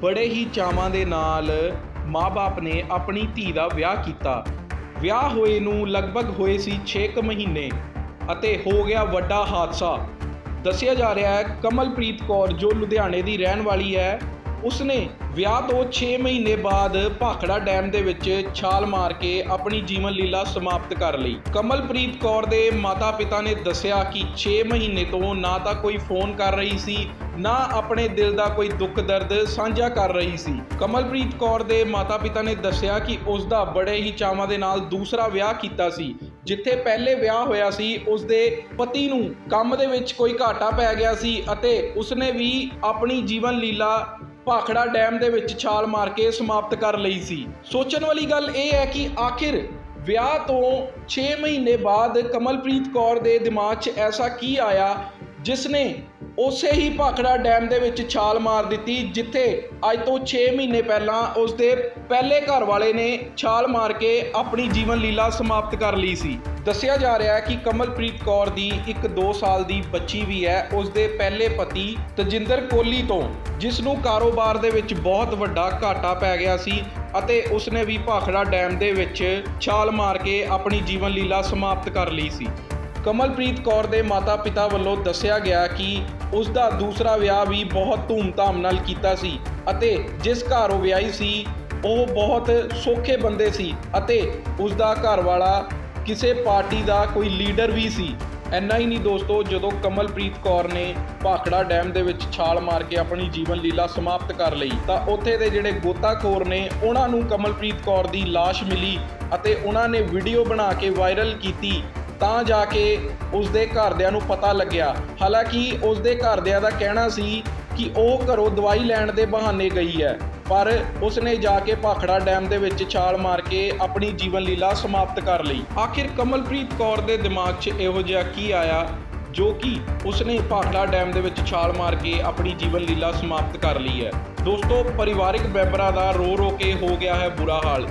ਬੜੇ ਹੀ ਚਾਵਾਂ ਦੇ ਨਾਲ ਮਾਪੇ ਨੇ ਆਪਣੀ ਧੀ ਦਾ ਵਿਆਹ ਕੀਤਾ। ਵਿਆਹ ਹੋਏ ਨੂੰ ਲਗਭਗ ਹੋਏ ਸੀ 6 ਕੁ ਮਹੀਨੇ ਅਤੇ ਹੋ ਗਿਆ ਵੱਡਾ ਹਾਦਸਾ। ਦੱਸਿਆ ਜਾ ਰਿਹਾ ਹੈ, ਕਮਲਪ੍ਰੀਤ ਕੌਰ, ਜੋ ਲੁਧਿਆਣੇ ਦੀ ਰਹਿਣ ਵਾਲੀ ਹੈ ਉਸਨੇ ਵਿਆਹ ਤੋਂ 6 ਮਹੀਨੇ ਬਾਅਦ ਭਾਖੜਾ ਡੈਮ ਦੇ ਵਿੱਚ ਛਾਲ ਮਾਰ ਕੇ ਆਪਣੀ ਜੀਵਨ ਲੀਲਾ ਸਮਾਪਤ ਕਰ ਲਈ। ਕਮਲਪ੍ਰੀਤ ਕੌਰ ਦੇ ਮਾਤਾ-ਪਿਤਾ ਨੇ ਦੱਸਿਆ ਕਿ 6 ਮਹੀਨੇ ਤੋਂ ਨਾ ਤਾਂ ਕੋਈ ਫੋਨ ਕਰ ਰਹੀ ਸੀ, ਨਾ ਆਪਣੇ ਦਿਲ ਦਾ ਕੋਈ ਦੁੱਖ ਦਰਦ ਸਾਂਝਾ ਕਰ ਰਹੀ ਸੀ। ਕਮਲਪ੍ਰੀਤ ਕੌਰ ਦੇ ਮਾਤਾ-ਪਿਤਾ ਨੇ ਦੱਸਿਆ ਕਿ ਉਸ ਦਾ ਬੜੇ ਹੀ ਚਾਵਾਂ ਦੇ ਨਾਲ ਦੂਸਰਾ ਵਿਆਹ ਕੀਤਾ ਸੀ, ਜਿੱਥੇ ਪਹਿਲੇ ਵਿਆਹ ਹੋਇਆ ਸੀ, ਉਸ ਦੇ ਪਤੀ ਨੂੰ ਕੰਮ ਦੇ ਵਿੱਚ ਕੋਈ ਘਾਟਾ ਪੈ ਗਿਆ ਸੀ ਅਤੇ ਉਸਨੇ ਵੀ ਆਪਣੀ ਜੀਵਨ ਲੀਲਾ ਭਾਖੜਾ ਡੈਮ ਦੇ ਵਿੱਚ ਛਾਲ ਮਾਰ ਕੇ ਸਮਾਪਤ ਕਰ ਲਈ ਸੀ। ਸੋਚਣ ਵਾਲੀ ਗੱਲ ਇਹ ਹੈ ਕਿ ਆਖਿਰ ਵਿਆਹ ਤੋਂ 6 ਮਹੀਨੇ ਬਾਅਦ ਕਮਲਪ੍ਰੀਤ ਕੌਰ ਦੇ ਦਿਮਾਗ 'ਚ ਐਸਾ ਕੀ ਆਇਆ ਜਿਸ ਨੇ ਉਸੇ ਹੀ ਭਾਖੜਾ ਡੈਮ ਦੇ ਵਿੱਚ ਛਾਲ ਮਾਰ ਦਿੱਤੀ, ਜਿੱਥੇ ਅੱਜ ਤੋਂ 6 ਮਹੀਨੇ ਪਹਿਲਾਂ ਉਸ ਦੇ ਪਹਿਲੇ ਘਰ ਵਾਲੇ ਨੇ ਛਾਲ ਮਾਰ ਕੇ ਆਪਣੀ ਜੀਵਨ ਲੀਲਾ ਸਮਾਪਤ ਕਰ ਲਈ ਸੀ। ਦੱਸਿਆ ਜਾ ਰਿਹਾ ਹੈ ਕਿ ਕਮਲਪ੍ਰੀਤ ਕੌਰ ਦੀ ਇੱਕ 2 ਸਾਲ ਦੀ ਬੱਚੀ ਵੀ ਹੈ। ਉਸ ਦੇ ਪਹਿਲੇ ਪਤੀ ਤਜਿੰਦਰ ਕੋਹਲੀ ਤੋਂ, ਜਿਸ ਨੂੰ ਕਾਰੋਬਾਰ ਦੇ ਵਿੱਚ ਬਹੁਤ ਵੱਡਾ ਘਾਟਾ ਪੈ ਗਿਆ ਸੀ ਅਤੇ ਉਸਨੇ ਵੀ ਭਾਖੜਾ ਡੈਮ ਦੇ ਵਿੱਚ ਛਾਲ ਮਾਰ ਕੇ ਆਪਣੀ ਜੀਵਨ ਲੀਲਾ ਸਮਾਪਤ ਕਰ ਲਈ ਸੀ। ਕਮਲਪ੍ਰੀਤ ਕੌਰ ਦੇ ਮਾਤਾ-ਪਿਤਾ ਵੱਲੋਂ ਦੱਸਿਆ ਗਿਆ ਕਿ ਉਸ ਦਾ ਦੂਸਰਾ ਵਿਆਹ ਵੀ ਬਹੁਤ ਧੂਮ-ਧਾਮ ਨਾਲ ਕੀਤਾ ਸੀ ਅਤੇ ਜਿਸ ਘਰ ਉਹ ਵਿਆਹੀ ਸੀ, ਉਹ ਬਹੁਤ ਸੌਖੇ ਬੰਦੇ ਸੀ ਅਤੇ ਉਸ ਦਾ ਘਰ ਵਾਲਾ ਕਿਸੇ ਪਾਰਟੀ ਦਾ ਕੋਈ ਲੀਡਰ ਵੀ ਸੀ ਐਨਾ ਹੀ ਨਹੀਂ ਦੋਸਤੋ, ਜਦੋਂ ਕਮਲਪ੍ਰੀਤ ਕੌਰ ਨੇ ਭਾਖੜਾ ਡੈਮ ਦੇ ਵਿੱਚ ਛਾਲ ਮਾਰ ਕੇ ਆਪਣੀ ਜੀਵਨ ਲੀਲਾ ਸਮਾਪਤ ਕਰ ਲਈ, ਤਾਂ ਉੱਥੇ ਦੇ ਜਿਹੜੇ ਗੋਤਾਖੋਰ ਨੇ, ਉਹਨਾਂ ਨੂੰ ਕਮਲਪ੍ਰੀਤ ਕੌਰ ਦੀ ਲਾਸ਼ ਮਿਲੀ ਅਤੇ ਉਹਨਾਂ ਨੇ ਵੀਡੀਓ ਬਣਾ ਕੇ ਵਾਇਰਲ ਕੀਤੀ, ਤਾਂ ਜਾ ਕੇ ਉਸ ਦੇ ਘਰਦਿਆਂ ਨੂੰ ਪਤਾ ਲੱਗਿਆ। ਹਾਲਾਂਕਿ ਉਸ ਦੇ ਘਰਦਿਆਂ ਦਾ ਕਹਿਣਾ ਸੀ ਕਿ ਉਹ ਘਰੋਂ ਦਵਾਈ ਲੈਣ ਦੇ ਬਹਾਨੇ ਗਈ ਹੈ। ਪਰ ਉਸਨੇ ਜਾ ਕੇ ਭਾਖੜਾ ਡੈਮ ਦੇ ਵਿੱਚ ਛਾਲ ਮਾਰ ਕੇ ਆਪਣੀ ਜੀਵਨ ਲੀਲਾ ਸਮਾਪਤ ਕਰ ਲਈ। ਆਖਿਰ ਕਮਲਪ੍ਰੀਤ ਕੌਰ ਦੇ ਦਿਮਾਗ 'ਚ ਇਹੋ ਜਿਹਾ ਕੀ ਆਇਆ, ਜੋ ਕਿ ਉਸਨੇ ਭਾਖੜਾ ਡੈਮ ਦੇ ਵਿੱਚ ਛਾਲ ਮਾਰ ਕੇ ਆਪਣੀ ਜੀਵਨ ਲੀਲਾ ਸਮਾਪਤ ਕਰ ਲਈ ਹੈ। ਦੋਸਤੋ, ਪਰਿਵਾਰਿਕ ਮੈਂਬਰਾਂ ਦਾ ਰੋ ਰੋ ਕੇ ਹੋ ਗਿਆ ਹੈ ਬੁਰਾ ਹਾਲ।